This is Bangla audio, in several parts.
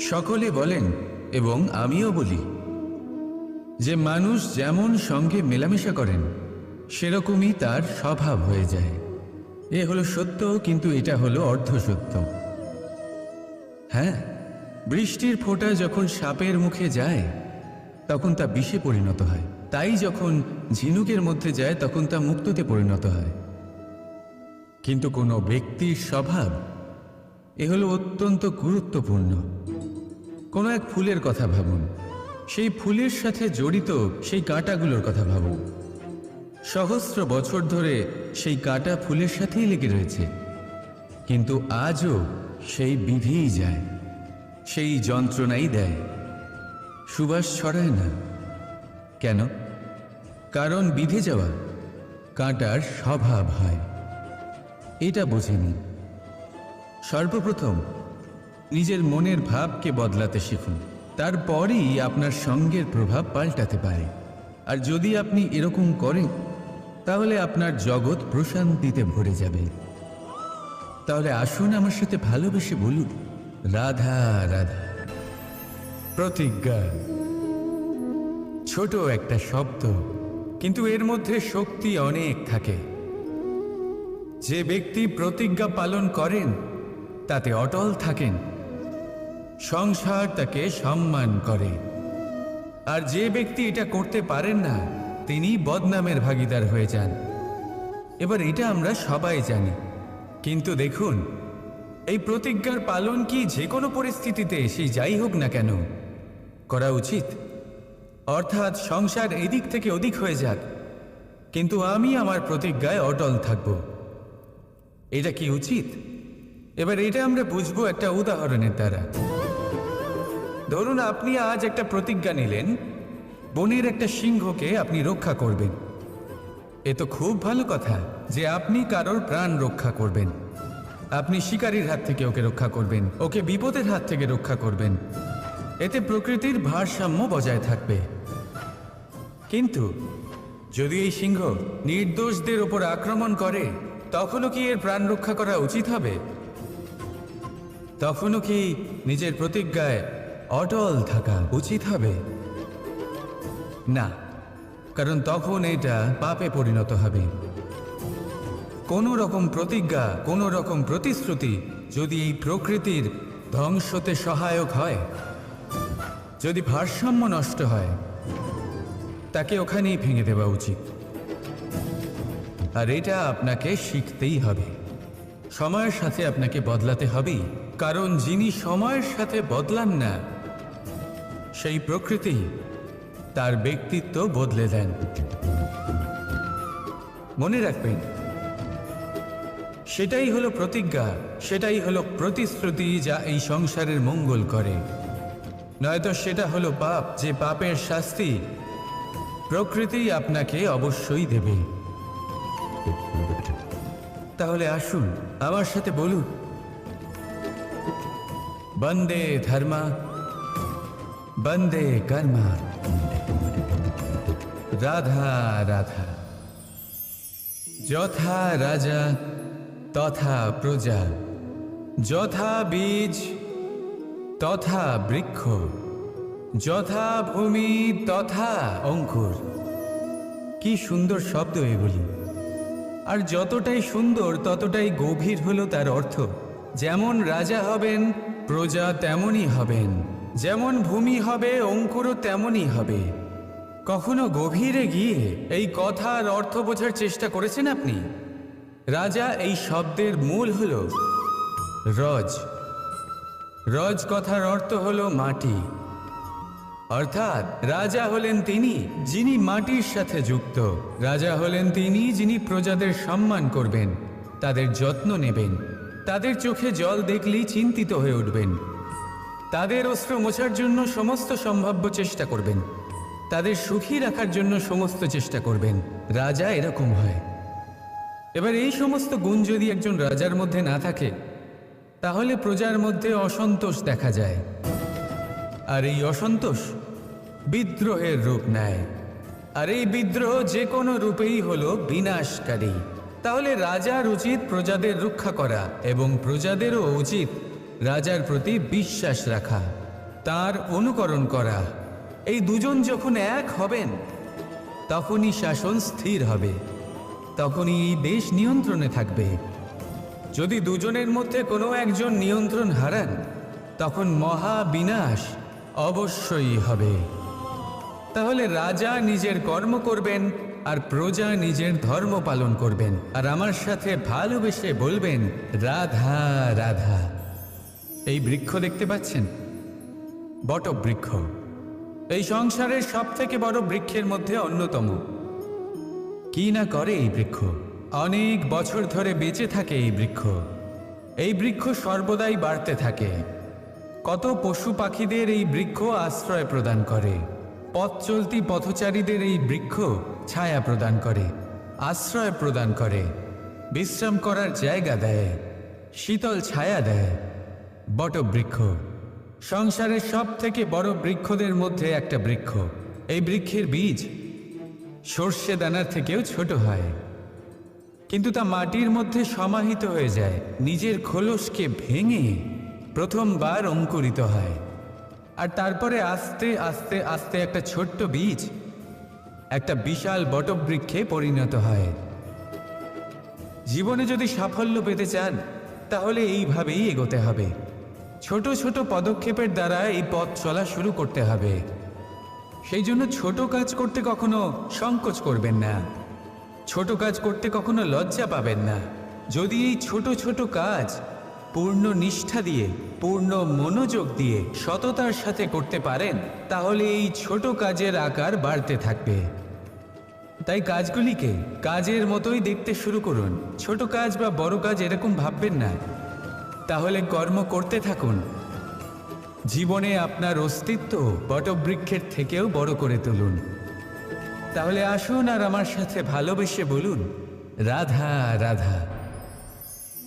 সকলে বলেন, এবং আমিও বলি, যে মানুষ যেমন সঙ্গে মেলামেশা করেন, সেরকমই তার স্বভাব হয়ে যায়। এ হলো সত্য, কিন্তু এটা হলো অর্ধ সত্য হ্যাঁ বৃষ্টির ফোঁটা যখন সাপের মুখে যায়, তখন তা বিষে পরিণত হয়। তাই যখন ঝিনুকের মধ্যে যায়, তখন তা মুক্ততে পরিণত হয়। কিন্তু কোনো ব্যক্তির স্বভাব এ হলো অত্যন্ত গুরুত্বপূর্ণ। কোনো এক ফুলের কথা ভাবুন। সেই ফুলের সাথে জড়িত সেই কাঁটাগুলোর কথা ভাবুন। সহস্র বছর ধরে সেই কাঁটা ফুলের সাথেই লেগে রয়েছে। কিন্তু আজও সেই বিধিই যায়। সেই যন্ত্রণাই দেয়। সুবাস ছড়ায় না। কেন? কারণ বিধে যাওয়া, কাঁটার স্বভাব হয়। এটা বোঝেনি। সর্বপ্রথম নিজের মনের ভাবকে বদলাতে শিখুন। তারপরই আপনার সঙ্গের প্রভাব পাল্টাতে পারে। আর যদি আপনি এরকম করেন, তাহলে আপনার জগৎ প্রশান্তিতে ভরে যাবে। তাহলে আসুন আমার সাথে ভালোবেসে বলুন, রাধা রাধা। প্রতিজ্ঞা। ছোট একটা শব্দ, কিন্তু এর মধ্যে শক্তি অনেক থাকে। যে ব্যক্তি প্রতিজ্ঞা পালন করেন তাতে অটল থাকেন। সংসার তাকে সম্মান করে। আর যে ব্যক্তি এটা করতে পারেন না, তিনি বদনামের ভাগিদার হয়ে যান। এবার এটা আমরা সবাই জানি। কিন্তু দেখুন, এই প্রতিজ্ঞার পালন কি যে কোনো পরিস্থিতিতে সে যাই হোক না কেন, করা উচিত। অর্থাৎ সংসার এদিক থেকে ওদিক হয়ে যাক। কিন্তু আমি আমার প্রতিজ্ঞায় অটল থাকব। এটা কি উচিত? এবার এটা আমরা বুঝব একটা উদাহরণের দ্বারা। ধরুন আপনি আজ একটা প্রতিজ্ঞা নিলেন, বনের একটা সিংহকে আপনি রক্ষা করবেন। এ তো খুব ভালো কথা যে আপনি কারোর প্রাণ রক্ষা করবেন। আপনি শিকারীর হাত থেকে ওকে রক্ষা করবেন, ওকে বিপদের হাত থেকে রক্ষা করবেন। এতে প্রকৃতির ভারসাম্য বজায় থাকবে। কিন্তু যদি এই সিংহ নির্দোষদের ওপর আক্রমণ করে, তখনও কি এর প্রাণ রক্ষা করা উচিত হবে? তখনও কি নিজের প্রতিজ্ঞায় অটল থাকা উচিত হবে? না, কারণ তখন এটা পাপে পরিণত হবে। কোনো রকম প্রতিজ্ঞা, কোনো রকম প্রতিশ্রুতি যদি এই প্রকৃতির ধ্বংসতে সহায়ক হয়, যদি ভারসাম্য নষ্ট হয়, তাকে ওখানেই ভেঙে দেওয়া উচিত। আর এটা আপনাকে শিখতেই হবে। সময়ের সাথে আপনাকে বদলাতে হবেই। কারণ যিনি সময়ের সাথে বদলান না, সেই প্রকৃতি তার ব্যক্তিত্ব বদলে দেন। মনে রাখবেন, সেটাই হলো প্রতিজ্ঞা, সেটাই হলো প্রতিশ্রুতি যা এই সংসারের মঙ্গল করে। নয়তো সেটা হলো পাপ, যে পাপের শাস্তি প্রকৃতি আপনাকে অবশ্যই দেবে। তাহলে আসুন, আমার সাথে বলুন বন্দে ধর্মা, বন্দে কর্মা। রাধা রাধা। যথা রাজা, তথা প্রজা। যথা বীজ, তথা বৃক্ষ। যথা ভূমি, তথা অঙ্কুর। কি সুন্দর শব্দ এগুলি। আর যতটাই সুন্দর, ততটাই গভীর হলো তার অর্থ। যেমন রাজা হবেন প্রজা তেমনই হবেন। যেমন ভূমি হবে, অঙ্কুরও তেমনই হবে। কখনো গভীরে গিয়ে এই কথার অর্থ বোঝার চেষ্টা করেছেন আপনি? রাজা, এই শব্দের মূল হল রজ। রজ কথার অর্থ হল মাটি। অর্থাৎ রাজা হলেন তিনি, যিনি মাটির সাথে যুক্ত। রাজা হলেন তিনি, যিনি প্রজাদের সম্মান করবেন, তাদের যত্ন নেবেন। তাদের চোখে জল দেখলেই চিন্তিত হয়ে উঠবেন। তাদের অস্ত্র মোছার জন্য সমস্ত সম্ভাব্য চেষ্টা করবেন। তাদের সুখী রাখার জন্য সমস্ত চেষ্টা করবেন। রাজা এরকম হয়। এবার এই সমস্ত গুণ যদি একজন রাজার মধ্যে না থাকে, তাহলে প্রজার মধ্যে অসন্তোষ দেখা যায়। আর এই অসন্তোষ বিদ্রোহের রূপ নেয়। আর এই বিদ্রোহ যে কোনো রূপেই হলো বিনাশকারী। তাহলে রাজার উচিত প্রজাদের রক্ষা করা এবং প্রজাদেরও উচিত রাজার প্রতি বিশ্বাস রাখা, তার অনুকরণ করা। এই দুজন যখন এক হবেন, তখনই শাসন স্থির হবে, তখনই এই দেশ নিয়ন্ত্রণে থাকবে। যদি দুজনের মধ্যে কোনো একজন নিয়ন্ত্রণ হারান, তখন মহা বিনাশ অবশ্যই হবে। তাহলে রাজা নিজের কর্ম করবেন আর প্রজা নিজের ধর্ম পালন করবেন। আর আমার সাথে ভালোবেসে বলবেন, রাধা রাধা। এই বৃক্ষ দেখতে পাচ্ছেন? বটবৃক্ষ। এই সংসারের সব থেকে বড় বৃক্ষের মধ্যে অন্যতম। কি না করে এই বৃক্ষ? অনেক বছর ধরে বেঁচে থাকে এই বৃক্ষ। এই বৃক্ষ সর্বদাই বাড়তে থাকে। কত পশু পাখিদের এই বৃক্ষ আশ্রয় প্রদান করে। পথ চলতি পথচারীদের এই বৃক্ষ ছায়া প্রদান করে, আশ্রয় প্রদান করে, বিশ্রাম করার জায়গা দেয়, শীতল ছায়া দেয়। বটবৃক্ষ, সংসারের সব থেকে বড় বৃক্ষদের মধ্যে একটা বৃক্ষ। এই বৃক্ষের বীজ সর্ষে দানার থেকেও ছোট হয়। কিন্তু তা মাটির মধ্যে সমাহিত হয়ে যায়, নিজের খোলসকে ভেঙে প্রথমবার অঙ্কুরিত হয়। আর তারপরে আস্তে আস্তে আস্তে একটা ছোট্ট বীজ, একটা বিশাল বটবৃক্ষে পরিণত হয়। জীবনে যদি সাফল্য পেতে চান, তাহলে এইভাবেই এগোতে হবে। ছোট ছোট পদক্ষেপের দ্বারা এই পথ চলা শুরু করতে হবে। সেই জন্য ছোট কাজ করতে কখনো সংকোচ করবেন না। ছোট কাজ করতে কখনো লজ্জা পাবেন না। যদি এই ছোট ছোট কাজ পূর্ণ নিষ্ঠা দিয়ে, পূর্ণ মনোযোগ দিয়ে সততার সাথে করতে পারেন, তাহলে এই ছোট কাজের আকার বাড়তে থাকবে। তাই কাজগুলিকে কাজের মতোই দেখতে শুরু করুন। ছোট কাজ বা বড় কাজ এরকম ভাববেন না। তাহলে কর্ম করতে থাকুন। জীবনে আপনার অস্তিত্ব বটবৃক্ষের থেকেও বড় করে তুলুন। তাহলে আসুন আর আমার সাথে ভালোবেসে বলুন, রাধা রাধা।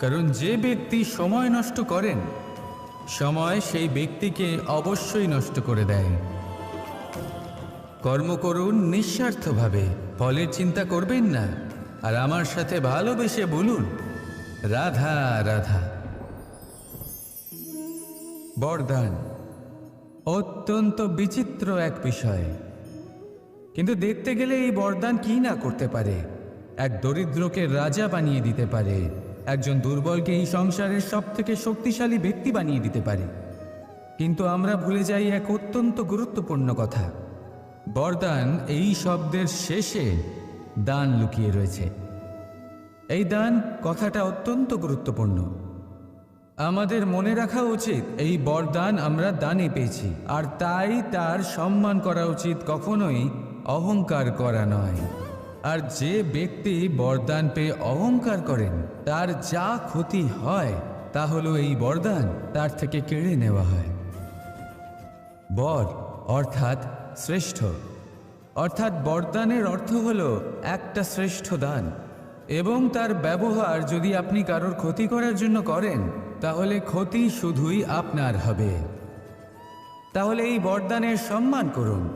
কারণ যে ব্যক্তি সময় নষ্ট করেন, সময় সেই ব্যক্তিকে অবশ্যই নষ্ট করে দেয়। কর্ম করুন নিঃস্বার্থভাবে, ফলের চিন্তা করবেন না, আর আমার সাথে ভালোবেসে বলুন, রাধা রাধা। বরদান, অত্যন্ত বিচিত্র এক বিষয়। কিন্তু দেখতে গেলে এই বরদান কি না করতে পারে? এক দরিদ্রকে রাজা বানিয়ে দিতে পারে। একজন দুর্বলকে এই সংসারের সব থেকে শক্তিশালী ব্যক্তি বানিয়ে দিতে পারে। কিন্তু আমরা ভুলে যাই এক অত্যন্ত গুরুত্বপূর্ণ কথা। বরদান এই শব্দের শেষে দান লুকিয়ে রয়েছে। এই দান কথাটা অত্যন্ত গুরুত্বপূর্ণ। আমাদের মনে রাখা উচিত, এই বরদান আমরা দানে পেয়েছি, আর তাই তার সম্মান করা উচিত কখনোই অহংকার করা নয়। আর যে ব্যক্তি বরদান পেয়ে অহংকার করেন, তার যা ক্ষতি হয়, তা হলো এই বরদান, তার থেকে কেড়ে নেওয়া হয়। বর, অর্থাৎ শ্রেষ্ঠ। অর্থাৎ বরদানের অর্থ হল একটা শ্রেষ্ঠ দান। এবং তার ব্যবহার যদি আপনি কারোর ক্ষতি করার জন্য করেন, তাহলে ক্ষতি শুধুই আপনার হবে। তাহলে এই বরদানের সম্মান করুন।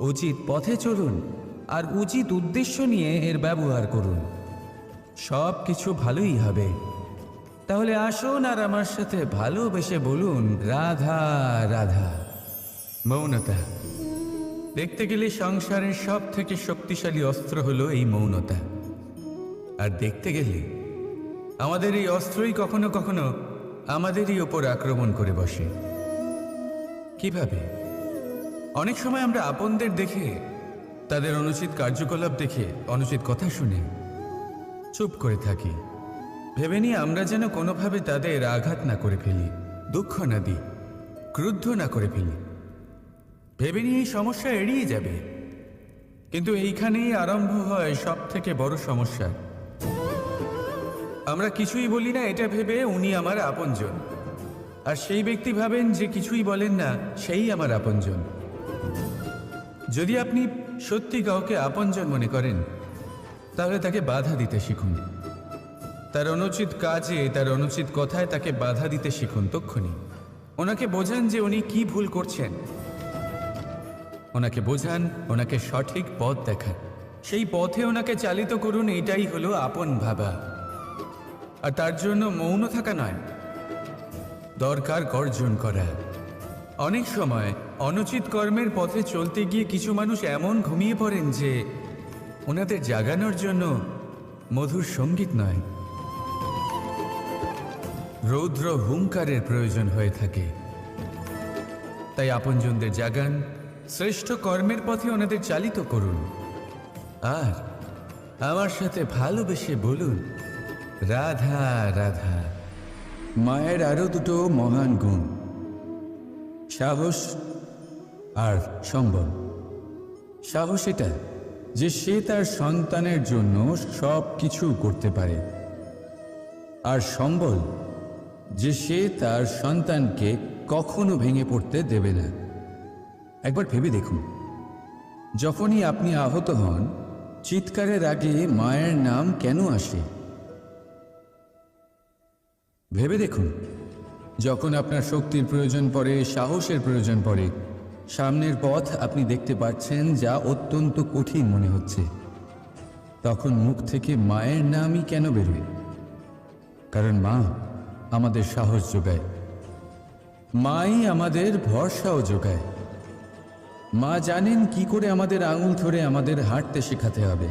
উচিত পথে চলুন। আর উচিত উদ্দেশ্য নিয়ে এর ব্যবহার করুন। সব কিছু ভালোই হবে। তাহলে আসুন আর আমার সাথে ভালোবেসে বলুন, রাধা রাধা। মৌনতা। দেখতে গেলে সংসারের সব থেকে শক্তিশালী অস্ত্র হলো এই মৌনতা। আর দেখতে গেলে আমাদের এই অস্ত্রই কখনো কখনো আমাদেরই ওপর আক্রমণ করে বসে। কীভাবে? অনেক সময় আমরা আপনদের দেখে তাদের অনুচিত কার্যকলাপ দেখে অনুচিত কথা শুনে। চুপ করে থাকি। ভেবে নিয়ে আমরা যেন কোনোভাবে তাদের আঘাত না করে ফেলি, দুঃখ না দিই, ক্রুদ্ধ না করে ফেলি। ভেবে নিয়ে এই সমস্যা এড়িয়ে যাবে। কিন্তু এইখানেই আরম্ভ হয় সব থেকে বড় সমস্যা। আমরা কিছুই বলি না এটা ভেবে উনি আমার আপনজন। আর সেই ব্যক্তি ভাবেন যে কিছুই বলেন না, সেই আমার আপনজন। যদি আপনি সত্যি কাউকে আপনজন মনে করেন, তাহলে তাকে বাধা দিতে শিখুন। তার অনুচিত কাজে, তার অনুচিত কথায় তাকে বাধা দিতে শিখুন তক্ষণি ওনাকে বোঝান যে উনি কি ভুল করছেন। ওনাকে বোঝান, ওনাকে সঠিক পথ দেখান। সেই পথে ওনাকে চালিত করুন এটাই হলো আপন ভাবা। আর তার জন্য মৌন থাকা নয়, দরকার গর্জন করা। অনেক সময় অনুচিত কর্মের পথে চলতে গিয়ে কিছু মানুষ এমন ঘুমিয়ে পড়েন যে ওনাদের জাগানোর জন্য মধুর সংগীত নয়। রৌদ্র হুঙ্কারের প্রয়োজন হয়ে থাকে। তাই আপনজনদের জাগান, শ্রেষ্ঠ কর্মের পথে ওনাদের চালিত করুন। আর আমার সাথে ভালোবেসে বলুন, রাধা রাধা, মায়ের আরও দুটো মহান গুণ। সাহস আর সম্বল। সাহস এটা যে সে তার সন্তানের জন্য সব কিছু করতে পারে। আর সম্বল যে সে তার সন্তানকে কখনো ভেঙে পড়তে দেবে না। একবার ভেবে দেখুন। যখনই আপনি আহত হন, চিৎকারের আগে মায়ের নাম কেন আসে? ভেবে দেখুন। যখন আপনার শক্তির প্রয়োজন পড়ে, সাহসের প্রয়োজন পড়ে সামনের পথ আপনি দেখতে পাচ্ছেন যা অত্যন্ত কঠিন মনে হচ্ছে। তখন মুখ থেকে মায়ের নামই কেন বেরোয়? কারণ মা আমাদের সাহস যোগায়। মাই আমাদের ভরসাও যোগায়। মা জানেন কি করে আমাদের আঙুল ধরে আমাদের হাঁটতে শেখাতে হবে।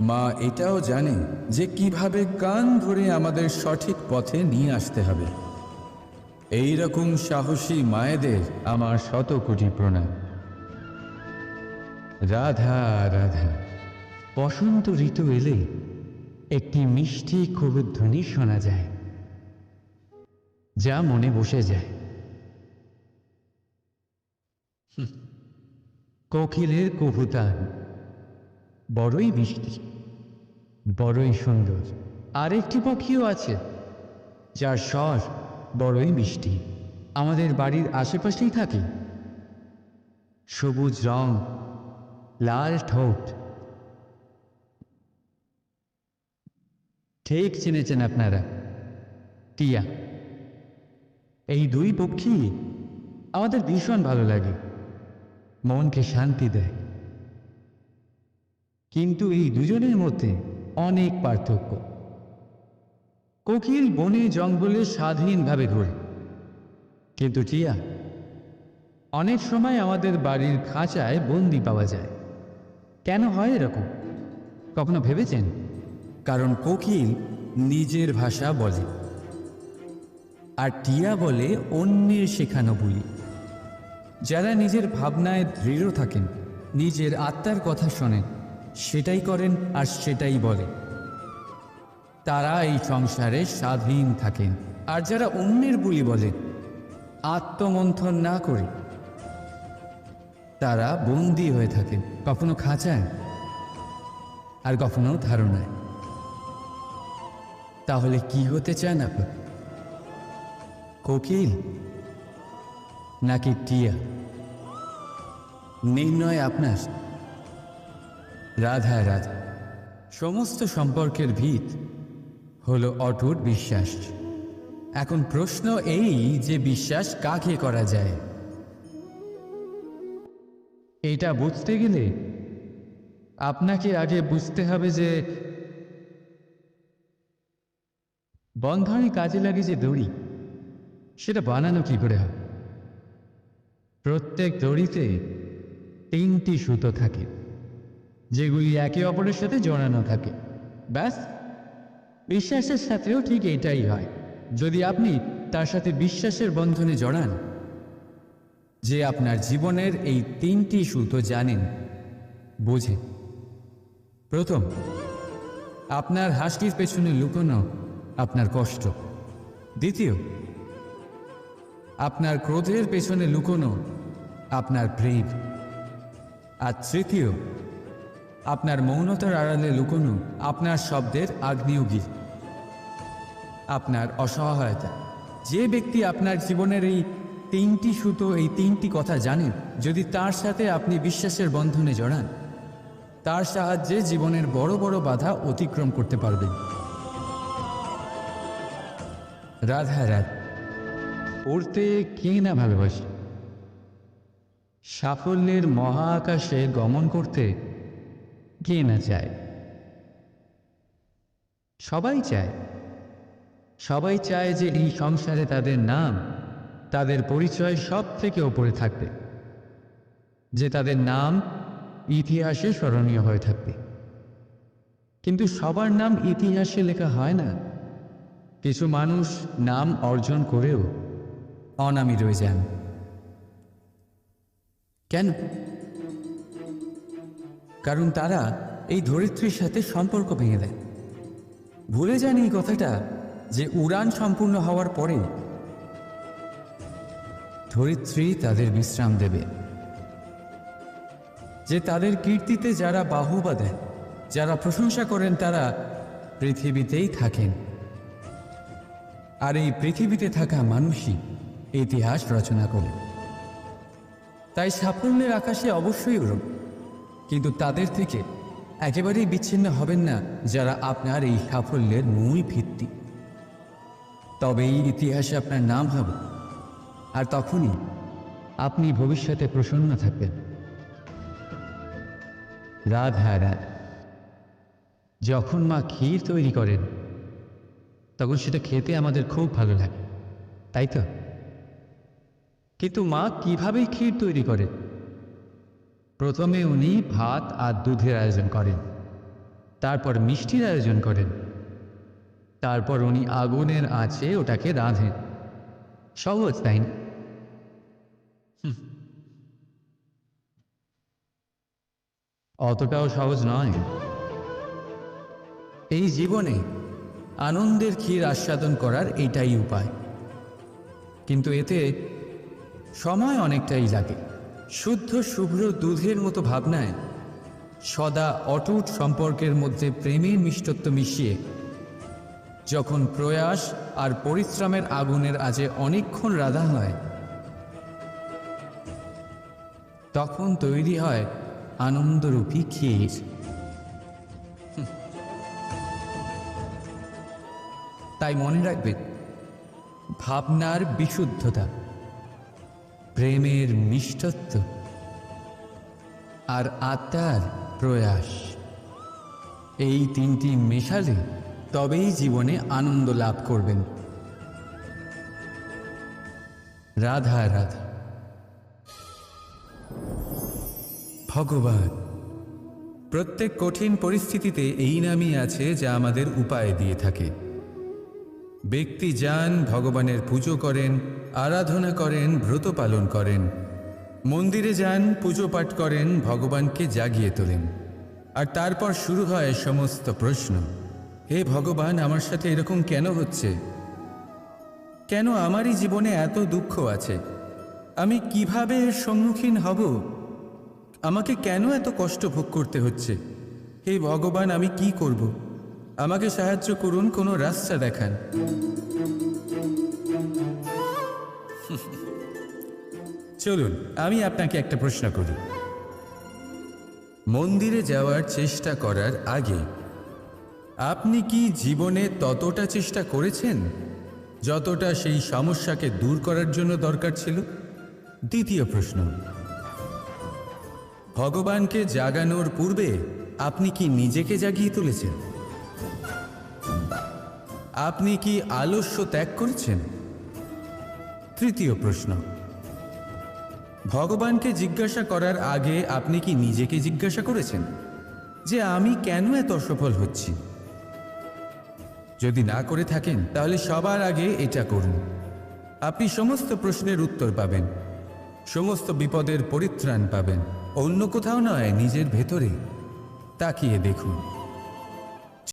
মা এটাও জানে যে কীভাবে কান ধরে আমাদের সঠিক পথে নিয়ে আসতে হবে। এই রকম সাহসী মায়েদের আমার শত কোটি প্রণাম। রাধা রাধা। বসন্ত ঋতু এলে একটি মিষ্টি কবুধ্বনি শোনা যায়। যা মনে বসে যায়। কোকিলের কবুতান বড়ই মিষ্টি, বড়ই সুন্দর। আরেকটি পাখিও আছে, যার স্বর বড়ই মিষ্টি। আমাদের বাড়ির আশেপাশেই থাকে। সবুজ রং, লাল ঠোঁট। ঠিক চিনেছেন আপনারা। টিয়া, এই দুই পক্ষী আমাদের ভীষণ ভালো লাগে। মনকে শান্তি দেয়। কিন্তু এই দুজনের মধ্যে অনেক পার্থক্য। কোকিল বনে জঙ্গলে স্বাধীনভাবে ঘোরে। কিন্তু টিয়া, অনেক সময় আমাদের বাড়ির খাঁচায় বন্দি পাওয়া যায়। কেন হয় এরকম? কখনো ভেবেছেন? কারণ কোকিল নিজের ভাষা বলে। আর টিয়া বলে অন্যের শেখানো বলি। যারা নিজের ভাবনায় দৃঢ় থাকেন, নিজের আত্মার কথা শোনেন, সেটাই করেন আর সেটাই বলে। তারা এই সংসারে স্বাধীন থাকেন। আর যারা অন্যের বুলি বলে, আত্মমন্থন না করে, তারা বন্দী হয়ে থাকেন। কখনো খাঁচায়, আর কখনো ধারণায়। তাহলে কি হতে চান আপনি? কোকিল নাকি টিয়া? নির্ণয় আপনার। রাধা রাধা। সমস্ত সম্পর্কের ভিত হলো অটুট বিশ্বাস। এখন প্রশ্ন এই যে বিশ্বাস কাকে করা যায়? এটা বুঝতে গেলে আপনাকে আগে বুঝতে হবে যে বন্ধনে কাজে লাগে যে দড়ি, সেটা বানানো কি করে হয়? প্রত্যেক দড়িতে তিনটি সুতো থাকে, যেগুলি একে অপরের সাথে জড়ানো থাকে। ব্যাস। বিশ্বাসের সাথেও ঠিক এটাই হয়। যদি আপনি তার সাথে বিশ্বাসের বন্ধনে জড়ান, যে আপনার জীবনের এই তিনটি সুতো জানেন বোঝেন প্রথম, আপনার হাসির পেছনে লুকোনো আপনার কষ্ট। দ্বিতীয়, আপনার ক্রোধের পেছনে লুকোনো আপনার প্রেম। আর তৃতীয় আপনার মৌনতার আড়ালে লুকোনো আপনার শব্দের আগ্নেয়গির। আপনার অসহায়তা। যে ব্যক্তি আপনার জীবনের এই তিনটি সুতো, এই তিনটি কথা জানেন, যদি তার সাথে আপনি বিশ্বাসের বন্ধনে জড়ান, তার সাহায্যে জীবনের বড় বড় বাধা অতিক্রম করতে পারবেন। রাধা রাধ। পড়তে কে না ভালোবাসে? সাফল্যের মহা আকাশে গমন করতে কে না চায়? সবাই চায়। সবাই চায় যে এই সংসারে তাদের নাম, তাদের পরিচয় সব থেকে ওপরে থাকবে। যে তাদের নাম ইতিহাসে স্মরণীয় হয়ে থাকবে। কিন্তু সবার নাম ইতিহাসে লেখা হয় না। কিছু মানুষ নাম অর্জন করেও অনামি রয়ে যান। কেন? কারণ তারা এই ধরিত্রীর সাথে সম্পর্ক ভেঙে দেয়। ভুলে যান এই কথাটা যে উড়ান সম্পূর্ণ হওয়ার পরে ধরিত্রী তাদের বিশ্রাম দেবে। যে তাদের কীর্তিতে যারা বাহুবা দেন, যারা প্রশংসা করেন, তারা পৃথিবীতেই থাকেন। আর এই পৃথিবীতে থাকা মানুষই ইতিহাস রচনা করে। তাই সাফল্যের আকাশে অবশ্যই উড়ুন। কিন্তু তাদের থেকে একেবারেই বিচ্ছিন্ন হবেন না যারা আপনার এই সাফল্যের মূল ভিত্তি। তবে এই ইতিহাসে আপনার নাম হবে। আর তখনই আপনি ভবিষ্যতে প্রসন্ন থাকবেন। রাধা রাধ। যখন মা ক্ষীর তৈরি করেন, তখন সেটা খেতে আমাদের খুব ভালো লাগে, তাই তো? কিন্তু মা কীভাবে ক্ষীর তৈরি করেন? প্রথমে উনি ভাত আর দুধের আয়োজন করেন। তারপর মিষ্টির আয়োজন করেন। তারপর উনি আগুনের আঁচে ওটাকে রাঁধেন। সহজ, তাই না? অতটাও সহজ নয়। এই জীবনে আনন্দের ক্ষীর আস্বাদন করার এটাই উপায়। কিন্তু এতে সময় অনেকটাই লাগে। শুদ্ধ শুভ্র দুধের মতো ভাবনায় সদা অটুট সম্পর্কের মধ্যে প্রেমের মিষ্টত্ব মিশিয়ে যখন প্রয়াস আর পরিশ্রমের আগুনের আজে অনেকক্ষণ রাধা হয়, তখন তৈরি হয় আনন্দরূপী ক্ষীর। তাই মনে রাখবেন ভাবনার বিশুদ্ধতা প্রেমের মিষ্টত্ব আর আত্মার প্রয়াস। এই তিনটি মেশালে তবেই জীবনে আনন্দ লাভ করবেন। রাধা রাধা। ভগবান, প্রত্যেক কঠিন পরিস্থিতিতে এই নামই আছে যা আমাদের উপায় দিয়ে থাকে। ব্যক্তি যান, ভগবানের পুজো করেন, আরাধনা করেন, ব্রত পালন করেন। মন্দিরে যান, পুজো পাঠ করেন, ভগবানকে জাগিয়ে তোলেন। আর তারপর শুরু হয় সমস্ত প্রশ্ন। হে ভগবান, আমার সাথে এরকম কেন হচ্ছে? কেন আমারই জীবনে এত দুঃখ আছে? আমি কীভাবে এর সম্মুখীন হব? আমাকে কেন এত কষ্ট ভোগ করতে হচ্ছে? হে ভগবান, আমি কি করব? আমাকে সাহায্য করুন, কোনো রাস্তা দেখান। চলুন, আমি আপনাকে একটা প্রশ্ন করি। মন্দিরে যাওয়ার চেষ্টা করার আগে, আপনি কি জীবনে ততটা চেষ্টা করেছেন? যতটা সেই সমস্যাকে দূর করার জন্য দরকার ছিল? দ্বিতীয় প্রশ্ন, ভগবানকে জাগানোর পূর্বে আপনি কি নিজেকে জাগিয়ে তুলেছেন? আপনি কি আলস্য ত্যাগ করেছেন? তৃতীয় প্রশ্ন। ভগবানকে জিজ্ঞাসা করার আগে আপনি কি নিজেকে জিজ্ঞাসা করেছেন? যে আমি কেন এত অসফল হচ্ছি? যদি না করে থাকেন, তাহলে সবার আগে এটা করুন। আপনি সমস্ত প্রশ্নের উত্তর পাবেন। সমস্ত বিপদের পরিত্রাণ পাবেন। অন্য কোথাও নয়, নিজের ভেতরে। তাকিয়ে দেখুন।